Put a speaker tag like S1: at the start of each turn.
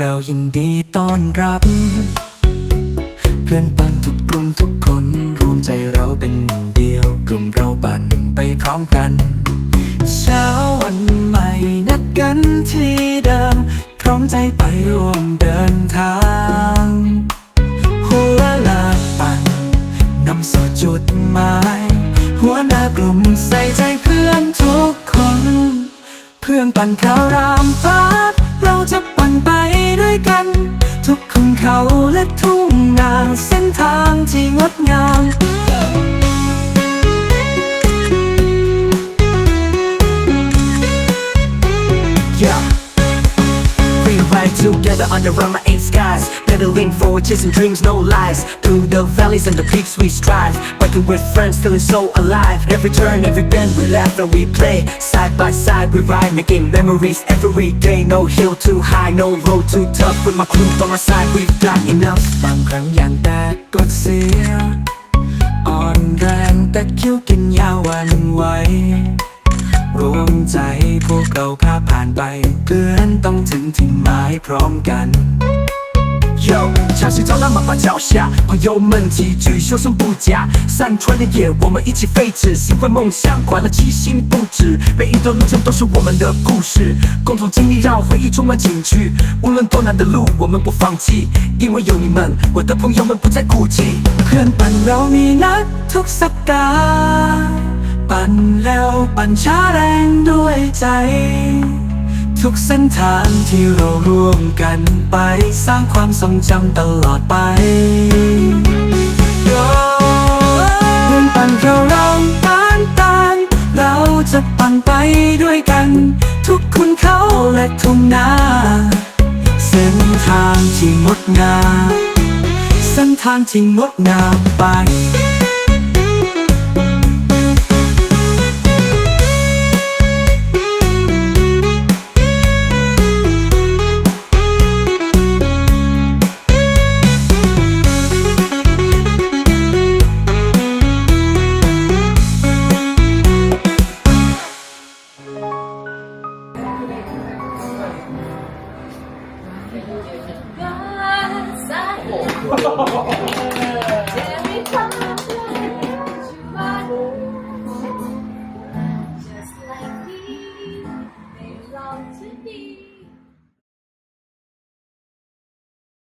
S1: เรายินดีต้อนรับ เพื่อนปันทุกกลุ่มทุกคนรวมใจเราเป็นหนึ่งเดียว กลุ่มเราปั่นไปพร้อมกัน เช้าวันใหม่นัดกันที่เดิม พร้อมใจไปร่วมเดินทางหัวลาปั่นนำสู่จุดหมาย หัวหน้ากลุ่มใส่ใจเพื่อนทุกคน เพื่อนปั่นข่าวรามฟ้า เขาและทุ่งนาเส้นทางที่งดงาม
S2: Yeah. We ride together under our eight skies Pedaling forward, chasing dreams, no lies Through the valleys and the peaks we strive Biking with friends, feeling so alive Every turn, every bend, we laugh and we play Side by side, we ride, making memories every day No hill too high, no road too tough With my crew on our side, we've got enough
S1: บางครั้งอย่างแตกกดเสีย อ่อนแรงแต่คิ้วกินยาววันไหว รวมใจพวกเราพาผ่านไปเพื่อนต้องถึงที่หมายพร้อมกัน
S2: Yo，相信朝那马把脚下，朋友们齐聚，修身不假。山川田野，我们一起飞驰，心怀梦想，快乐七星不止。每一段路程都是我们的故事，共同经历让回忆充满情趣。无论多难的路，我们不放弃，因为有你们，我的朋友们不再孤寂。
S1: เพื่อนปั่นเรามีนัดทุกสัปดาห์ ปั่นแล้วปั่นช้าแรงด้วยใจ ทุกเส้นทางที่เราร่วมกันไปสร้างความทรงจำตลอดไปโยเพื่อนปั่นเราเราตานตานเราจะปั่นไปด้วยกัน ทุกคุณเขาและทุ่งนาเส้นทางที่งดงามเส้นทางที่งดงามไป Thank you.